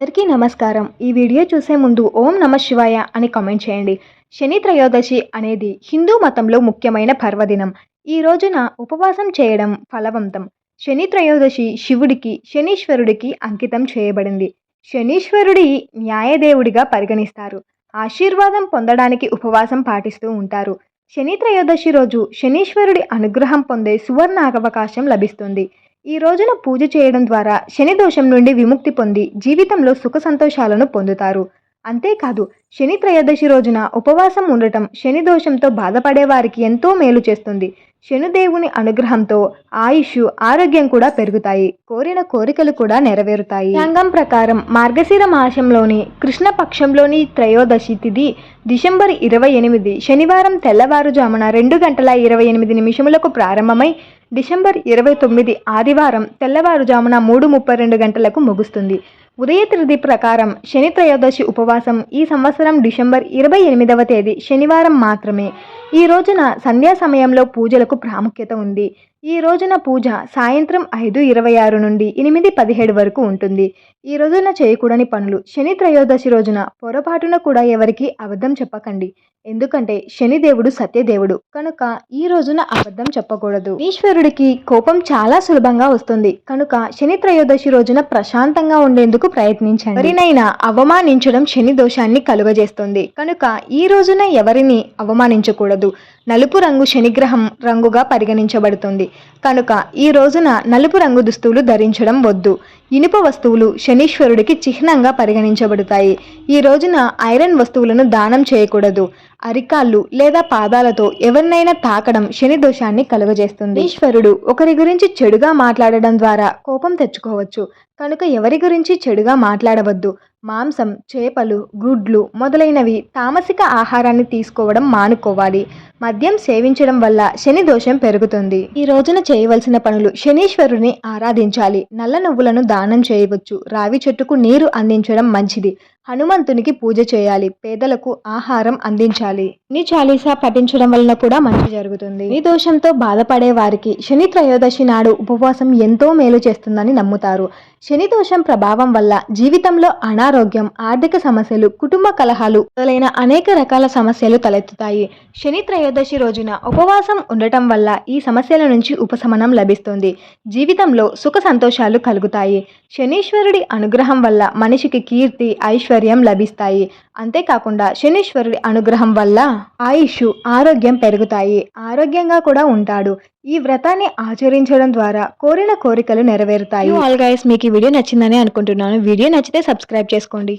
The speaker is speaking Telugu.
అందరికీ నమస్కారం. ఈ వీడియో చూసే ముందు ఓం నమ శివాయ అని కామెంట్ చేయండి. శని త్రయోదశి అనేది హిందూ మతంలో ముఖ్యమైన పర్వదినం. ఈ రోజున ఉపవాసం చేయడం ఫలవంతం. శని త్రయోదశి శివుడికి శనీశ్వరుడికి అంకితం చేయబడింది. శనీశ్వరుడి న్యాయదేవుడిగా పరిగణిస్తారు. ఆశీర్వాదం పొందడానికి ఉపవాసం పాటిస్తూ ఉంటారు. శని త్రయోదశి రోజు శనీశ్వరుడి అనుగ్రహం పొందే సువర్ణ అవకాశం లభిస్తుంది. ఈ రోజున పూజ చేయడం ద్వారా శని దోషం నుండి విముక్తి పొంది జీవితంలో సుఖ సంతోషాలను పొందుతారు. అంతేకాదు శని త్రయోదశి రోజున ఉపవాసం ఉండటం శని దోషంతో బాధపడే వారికి ఎంతో మేలు చేస్తుంది. శనిదేవుని అనుగ్రహంతో ఆయుష్ ఆరోగ్యం కూడా పెరుగుతాయి. కోరిన కోరికలు కూడా నెరవేరుతాయి. రంగం ప్రకారం మార్గశిర మాసంలోని కృష్ణపక్షంలోని త్రయోదశి తిథి డిసెంబర్ ఇరవై ఎనిమిది శనివారం తెల్లవారుజామున రెండు గంటల ఇరవై ఎనిమిది నిమిషములకు ప్రారంభమై డిసెంబర్ ఇరవై తొమ్మిది ఆదివారం తెల్లవారుజామున మూడు ముప్పై రెండు గంటలకు ముగుస్తుంది. ఉదయతిథి ప్రకారం శని త్రయోదశి ఉపవాసం ఈ సంవత్సరం డిసెంబర్ ఇరవై ఎనిమిదవ తేదీ శనివారం మాత్రమే. ఈ రోజున సంధ్యా సమయంలో పూజలకు ప్రాముఖ్యత ఉంది. ఈ రోజున పూజ సాయంత్రం ఐదు ఇరవై ఆరు నుండి ఎనిమిది పదిహేడు వరకు ఉంటుంది. ఈ రోజున చేయకూడని పనులు శని త్రయోదశి రోజున పొరపాటున కూడా ఎవరికి అబద్ధం చెప్పకండి. ఎందుకంటే శనిదేవుడు సత్యదేవుడు కనుక ఈ రోజున అబద్ధం చెప్పకూడదు. ఈశ్వరుడికి కోపం చాలా సులభంగా వస్తుంది. కనుక శని త్రయోదశి రోజున ప్రశాంతంగా ఉండేందుకు ప్రయత్నించండి. ఎవరినైనా అవమానించడం శని దోషాన్ని కలుగజేస్తుంది. కనుక ఈ రోజున ఎవరిని అవమానించకూడదు. నలుపు రంగు శనిగ్రహం రంగుగా పరిగణించబడుతుంది. కనుక ఈ రోజున నలుపు రంగు దుస్తువులు ధరించడం వద్దు. ఇనుప వస్తువులు శనీశ్వరుడికి చిహ్నంగా పరిగణించబడతాయి. ఈ రోజున ఐరన్ వస్తువులను దానం చేయకూడదు. అరికాళ్ళు లేదా పాదాలతో ఎవరినైనా తాకడం శని దోషాన్ని కలుగజేస్తుంది. ఈశ్వరుడు ఒకరి గురించి చెడుగా మాట్లాడడం ద్వారా కోపం తెచ్చుకోవచ్చు. కనుక ఎవరి గురించి చెడుగా మాట్లాడవద్దు. మాంసం చేపలు గుడ్లు మొదలైనవి తామసిక ఆహారాన్ని తీసుకోవడం మానుకోవాలి. మద్యం సేవించడం వల్ల శని దోషం పెరుగుతుంది. ఈ రోజున చేయవలసిన పనులు శనీశ్వరుని ఆరాధించాలి. నల్ల నువ్వులను దానం చేయవచ్చు. రావి చెట్టుకు నీరు అందించడం మంచిది. హనుమంతునికి పూజ చేయాలి. పేదలకు ఆహారం అందించాలి. నీ చాలీసా పఠించడం వలన కూడా మంచి జరుగుతుంది. నీ దోషంతో బాధపడే వారికి శని త్రయోదశి నాడు ఉపవాసం ఎంతో మేలు చేస్తుందని నమ్ముతారు. శని దోషం ప్రభావం వల్ల జీవితంలో అనారోగ్యం ఆర్థిక సమస్యలు కుటుంబ కలహాలు మొదలైన అనేక రకాల సమస్యలు తలెత్తుతాయి. శని త్రయోదశి రోజున ఉపవాసం ఉండటం వల్ల ఈ సమస్యల నుంచి ఉపశమనం లభిస్తుంది. జీవితంలో సుఖ సంతోషాలు కలుగుతాయి. శనీశ్వరుడి అనుగ్రహం వల్ల మనిషికి కీర్తి ఐశ్వర్యం లభిస్తాయి. అంతేకాకుండా శనీశ్వరుడి అనుగ్రహం వల్ల ఆయుష్ ఆరోగ్యం పెరుగుతాయి. ఆరోగ్యంగా కూడా ఉంటాడు. ఈ వ్రతాన్ని ఆచరించడం ద్వారా కోరిన కోరికలు నెరవేరుతాయి. ఆల్ గైస్ మీకు ఈ వీడియో నచ్చిందని అనుకుంటున్నాను. వీడియో నచ్చితే సబ్స్క్రైబ్ చేసుకోండి.